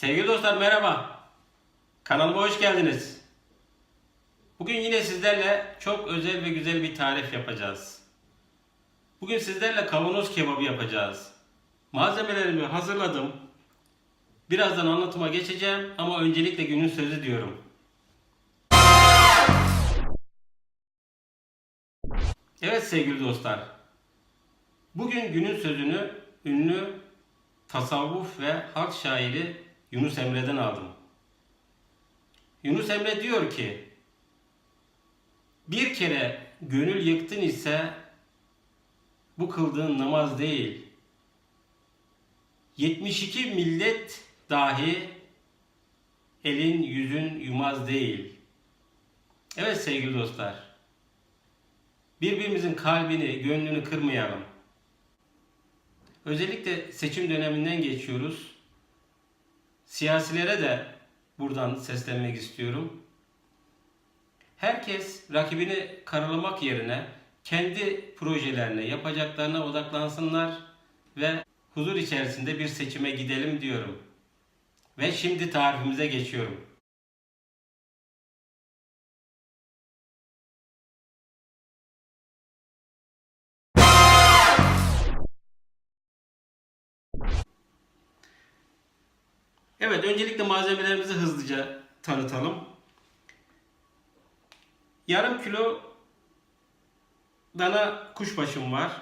Sevgili dostlar merhaba. Kanalıma hoş geldiniz. Bugün yine sizlerle çok özel ve güzel bir tarif yapacağız. Bugün sizlerle kavanoz kebabı yapacağız. Malzemelerimi hazırladım. Birazdan anlatıma geçeceğim ama öncelikle günün sözü diyorum. Evet sevgili dostlar. Bugün günün sözünü ünlü tasavvuf ve halk şairi Yunus Emre'den aldım. Yunus Emre diyor ki, bir kere gönül yıktın ise bu kıldığın namaz değil. 72 millet dahi elin yüzün yumaz değil. Evet sevgili dostlar. Birbirimizin kalbini, gönlünü kırmayalım. Özellikle seçim döneminden geçiyoruz. Siyasilere de buradan seslenmek istiyorum. Herkes rakibini karalamak yerine kendi projelerine, yapacaklarına odaklansınlar ve huzur içerisinde bir seçime gidelim diyorum. Ve şimdi tarifimize geçiyorum. Evet, öncelikle malzemelerimizi hızlıca tanıtalım. Yarım kilo dana kuşbaşım var.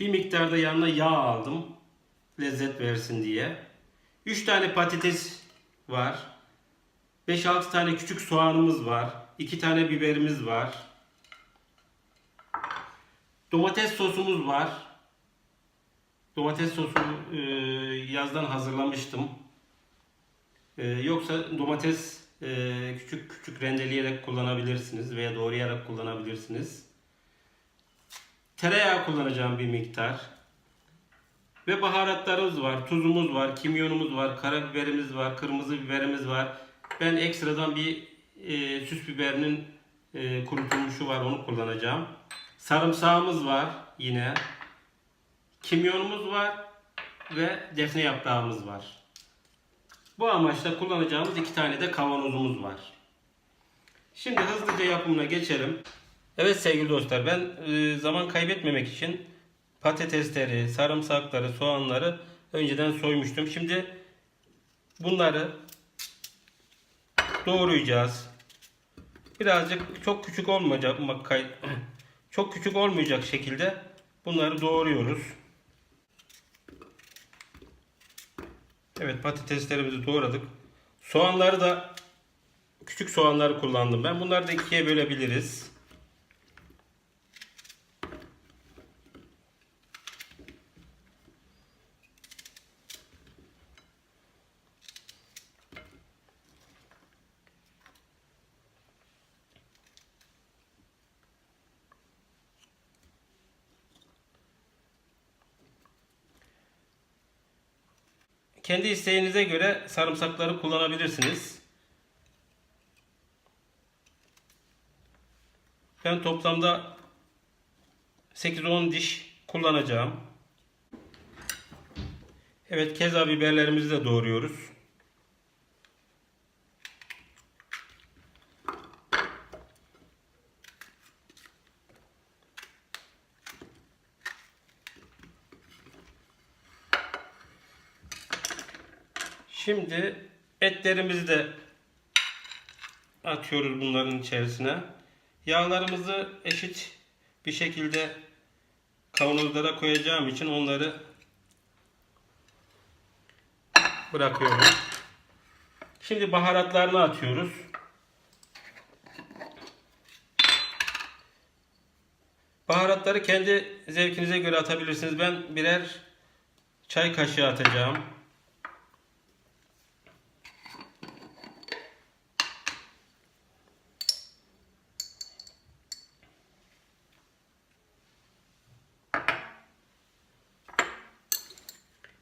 Bir miktarda yanına yağ aldım. Lezzet versin diye. 3 tane patates var. 5-6 tane küçük soğanımız var. 2 tane biberimiz var. Domates sosumuz var. Domates sosunu e, yazdan hazırlamıştım. E, yoksa domates e, küçük küçük rendeleyerek kullanabilirsiniz veya doğrayarak kullanabilirsiniz. Tereyağı kullanacağım bir miktar. Ve baharatlarımız var, tuzumuz var, kimyonumuz var, karabiberimiz var, kırmızı biberimiz var. Ben ekstradan bir e, süs biberinin e, kurutulmuşu var, onu kullanacağım. Sarımsağımız var yine. Kimyonumuz var ve defne yaprağımız var. Bu amaçla kullanacağımız iki tane de kavanozumuz var. Şimdi hızlıca yapımına geçelim. Evet sevgili dostlar ben e, zaman kaybetmemek için patatesleri, sarımsakları, soğanları önceden soymuştum. Şimdi bunları doğrayacağız. Birazcık çok küçük olmayacak çok küçük olmayacak şekilde bunları doğruyoruz. Evet patateslerimizi doğradık. Soğanları da küçük soğanları kullandım ben. Bunları da ikiye bölebiliriz. Kendi isteğinize göre sarımsakları kullanabilirsiniz. Ben toplamda 8-10 diş kullanacağım. Evet keza biberlerimizi de doğruyoruz. Şimdi etlerimizi de atıyoruz bunların içerisine. Yağlarımızı eşit bir şekilde kavanozlara koyacağım için onları bırakıyorum. Şimdi baharatlarını atıyoruz. Baharatları kendi zevkinize göre atabilirsiniz. Ben birer çay kaşığı atacağım.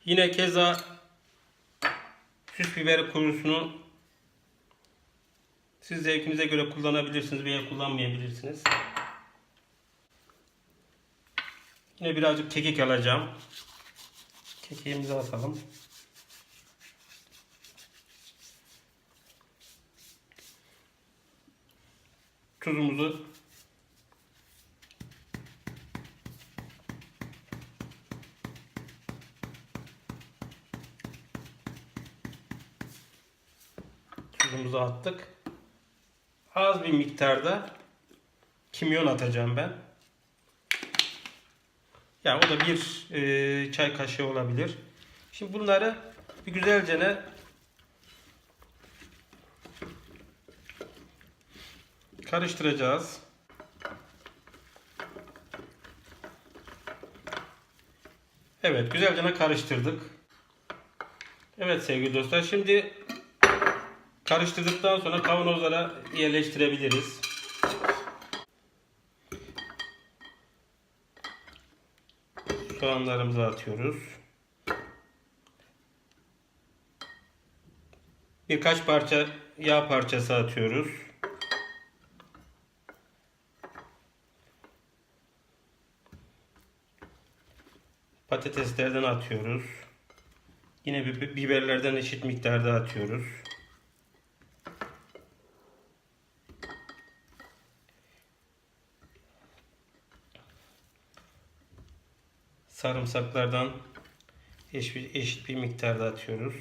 Yine keza süs biberi kurusunu siz zevkinize göre kullanabilirsiniz veya kullanmayabilirsiniz. Yine birazcık kekik alacağım. Kekiğimizi atalım. Tuzumuzu tuzumuzu attık. Az bir miktarda kimyon atacağım ben. Ya o da bir e, çay kaşığı olabilir. Şimdi bunları bir güzelce ne karıştıracağız. Evet, güzelce karıştırdık. Evet sevgili dostlar, şimdi karıştırdıktan sonra kavanozlara yerleştirebiliriz. Soğanlarımızı atıyoruz. Birkaç parça yağ parçası atıyoruz. Patateslerden atıyoruz. Yine bi- biberlerden eşit miktarda atıyoruz. Sarımsaklardan eşit, eşit bir miktarda atıyoruz.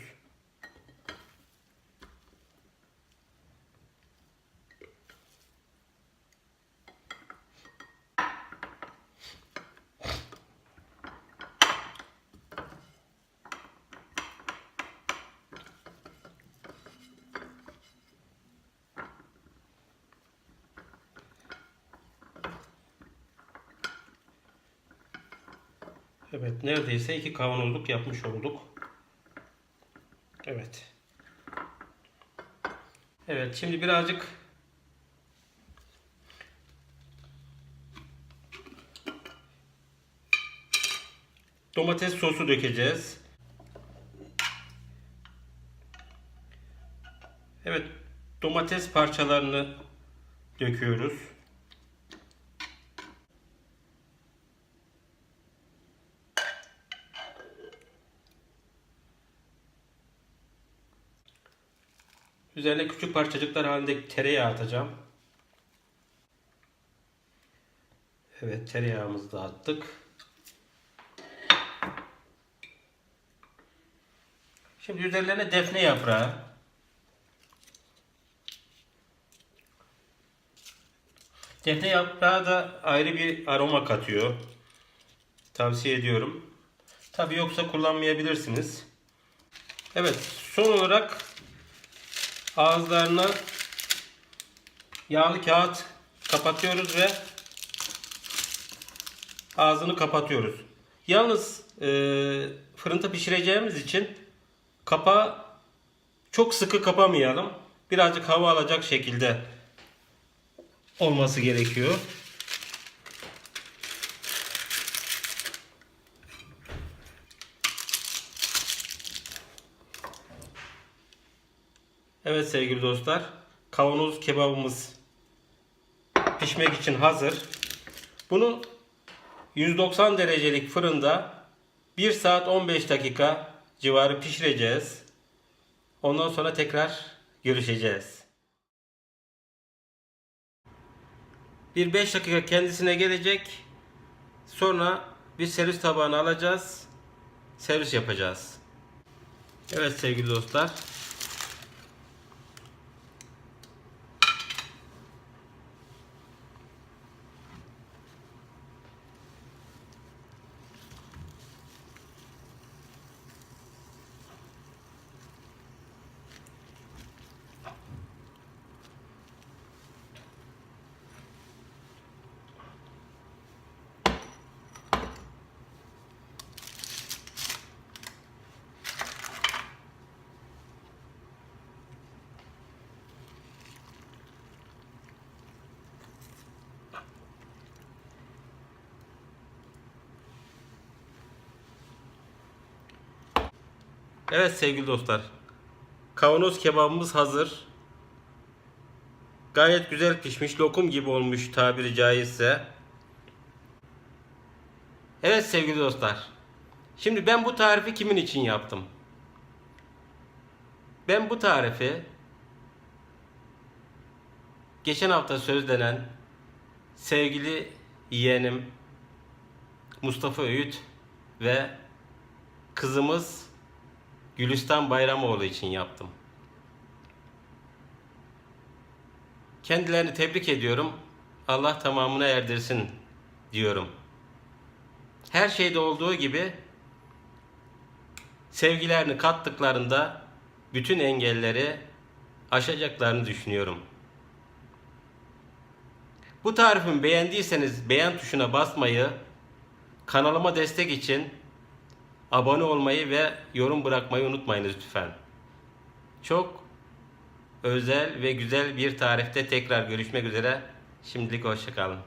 Evet, neredeyse iki kavanozluk yapmış olduk. Evet. Evet, şimdi birazcık domates sosu dökeceğiz. Evet, domates parçalarını döküyoruz. Üzerine küçük parçacıklar halinde tereyağı atacağım. Evet tereyağımızı da attık. Şimdi üzerlerine defne yaprağı. Defne yaprağı da ayrı bir aroma katıyor. Tavsiye ediyorum. Tabi yoksa kullanmayabilirsiniz. Evet son olarak ağızlarına yağlı kağıt kapatıyoruz ve ağzını kapatıyoruz. Yalnız e, fırında pişireceğimiz için kapağı çok sıkı kapamayalım. Birazcık hava alacak şekilde olması gerekiyor. Evet sevgili dostlar. Kavanoz kebabımız pişmek için hazır. Bunu 190 derecelik fırında 1 saat 15 dakika civarı pişireceğiz. Ondan sonra tekrar görüşeceğiz. Bir 5 dakika kendisine gelecek. Sonra bir servis tabağına alacağız. Servis yapacağız. Evet sevgili dostlar. Evet sevgili dostlar. Kavanoz kebabımız hazır. Gayet güzel pişmiş. Lokum gibi olmuş tabiri caizse. Evet sevgili dostlar. Şimdi ben bu tarifi kimin için yaptım? Ben bu tarifi geçen hafta sözlenen sevgili yeğenim Mustafa Öğüt ve kızımız Gülistan Bayramoğlu için yaptım. Kendilerini tebrik ediyorum. Allah tamamına erdirsin diyorum. Her şeyde olduğu gibi sevgilerini kattıklarında bütün engelleri aşacaklarını düşünüyorum. Bu tarifimi beğendiyseniz beğen tuşuna basmayı, kanalıma destek için abone olmayı ve yorum bırakmayı unutmayınız lütfen. Çok özel ve güzel bir tarifte tekrar görüşmek üzere. Şimdilik hoşçakalın.